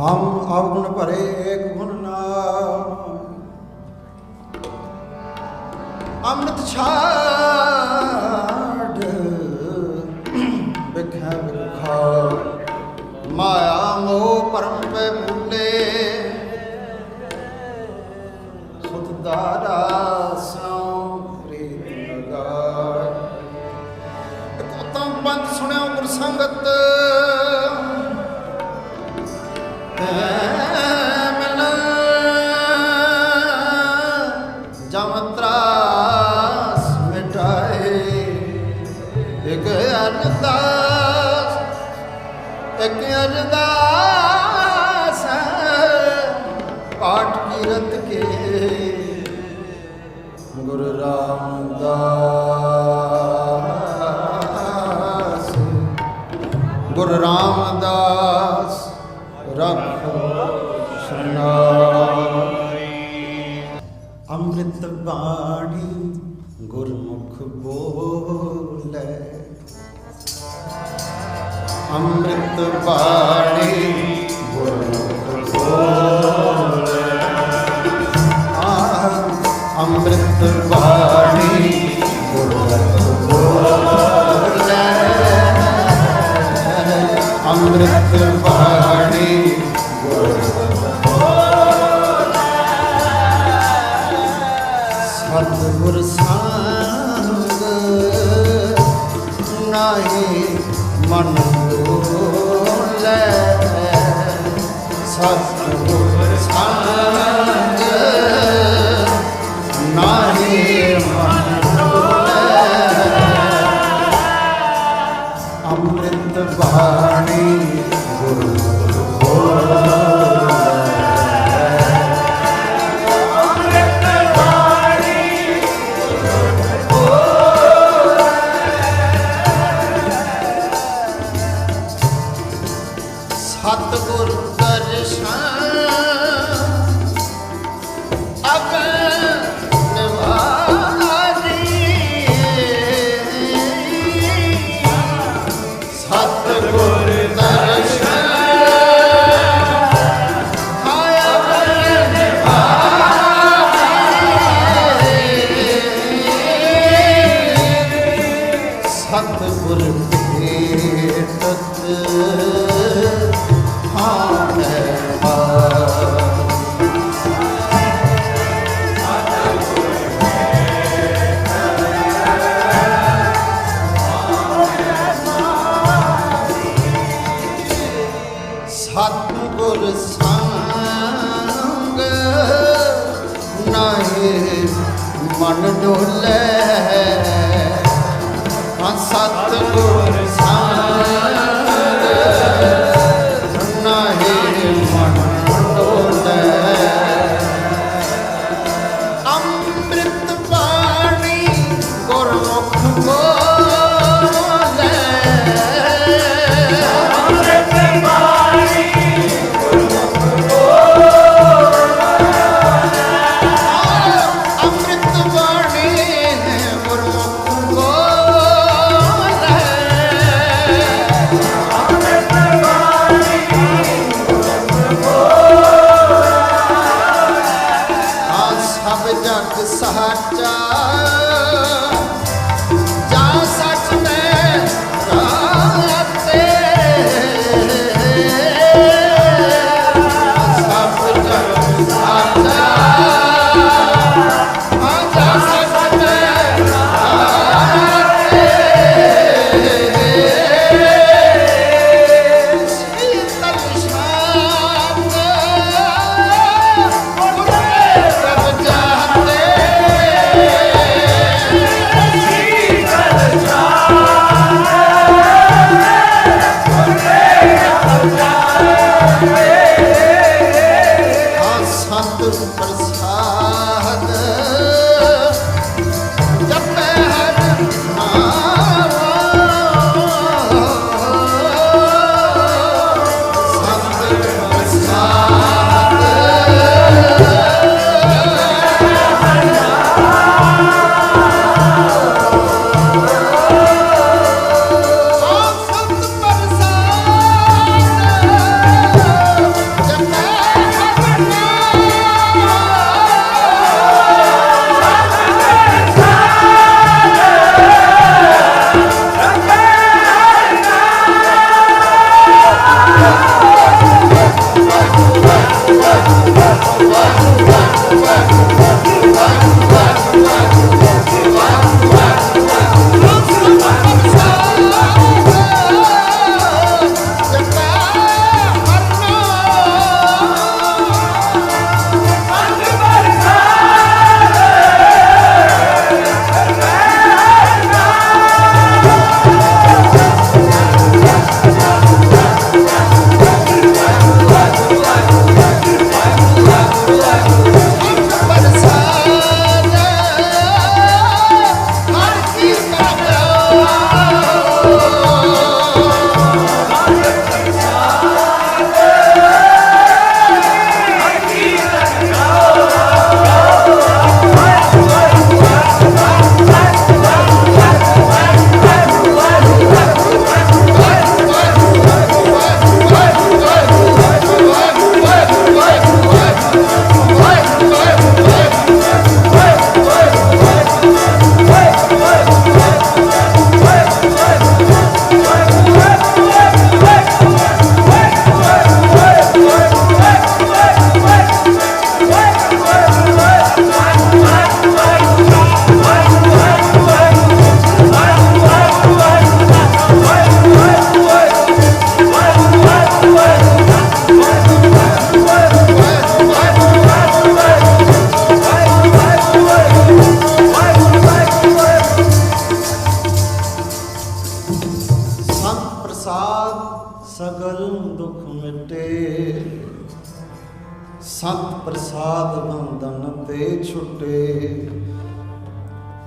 ਹਮ ਅਵਗੁਣ ਭਰੇ ਏਕ ਗੁਣ ਨਾਮ ਅੰਮ੍ਰਿਤ ਛਾੜ ਇਕ ਅਰਦਾਸ ਪਾਠ ਕੀਰਤ ਕੇ। ਗੁਰ ਰਾਮਦਾਸ ਗੁਰ ਰਾਮਦਾਸ, ਰੱਖ ਸੁਨਾਈ ਅੰਮ੍ਰਿਤ ਬਾਣੀ ਗੁਰਮੁਖ ਬੋਲੇ। ਅੰਮ੍ਰਿਤ ਬਾਣੀ ਗੁਰਮੁਖ ਬੋਲੇ ਆ ਅੰਮ੍ਰਿਤ ਬਾਣੀ ਗੁਰਮੁਖ ਬੋਲੇ ਅੰਮ੍ਰਿਤ ਬਾਣੀ ਸਤਿਗੁਰ ਸੰਗ ਨਾਹੀ ਮਨ ਸਤਿਗੁਰ ਭੇਟਤ ਹਾਂ ਹੈ ਸਤਿਗੁਰ ਸੰਗ ਨਹੀਂ ਮਨ ਡੋਲੇ। ਸਤਿਗੁਰ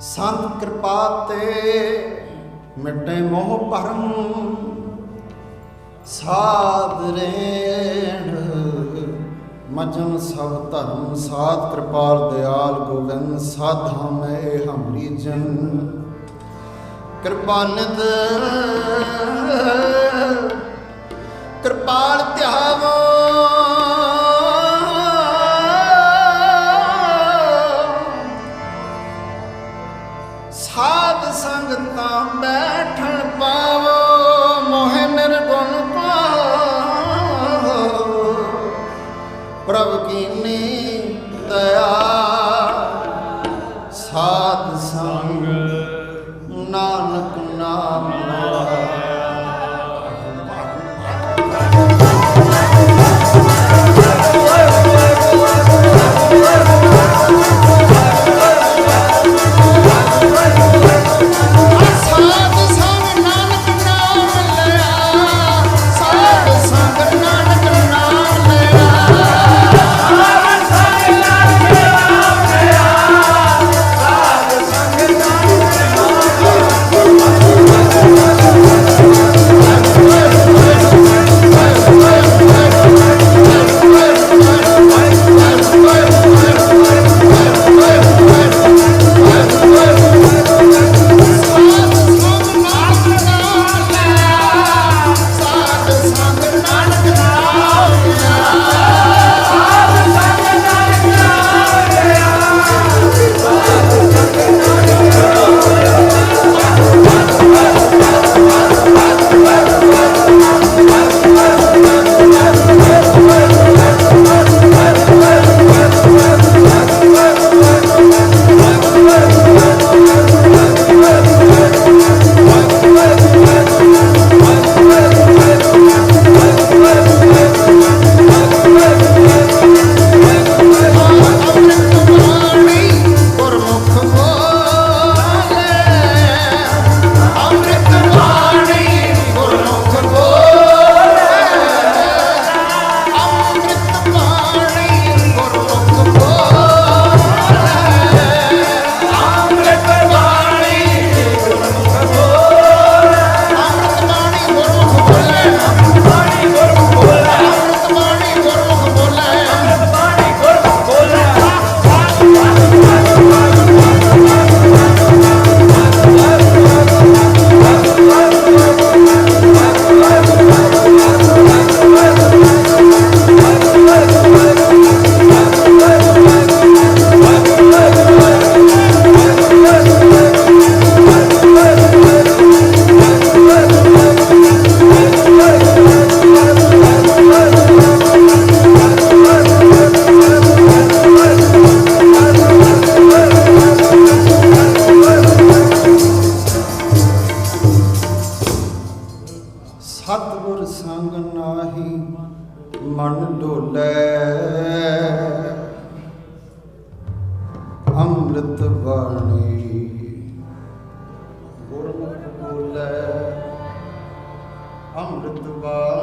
ਸੰਤ ਕਿਰਪਾ ਤੇ ਮਿਟੇ ਮੋਹ ਭਰਮ। ਸਾਧ ਰੇਣ ਮਜਨ ਸਭ ਧਰਮ, ਸਾਧ ਕਿਰਪਾਲ ਦਿਆਲ ਗੋਬਿੰਦ ਸਾਧਾ ਮੈਂ ਹਮਰੀ ਜਨ। ਕਿਰਪਾਨਿਤ ਪ੍ਰਭ ਕੀਨੀ ਦਇਆ ਮਨ ਡੋਲੇ ਅੰਮ੍ਰਿਤ ਬਾਣੀ ਗੁਰਮੁਖ ਬੋਲੇ। ਅੰਮ੍ਰਿਤ ਬਾਣੀ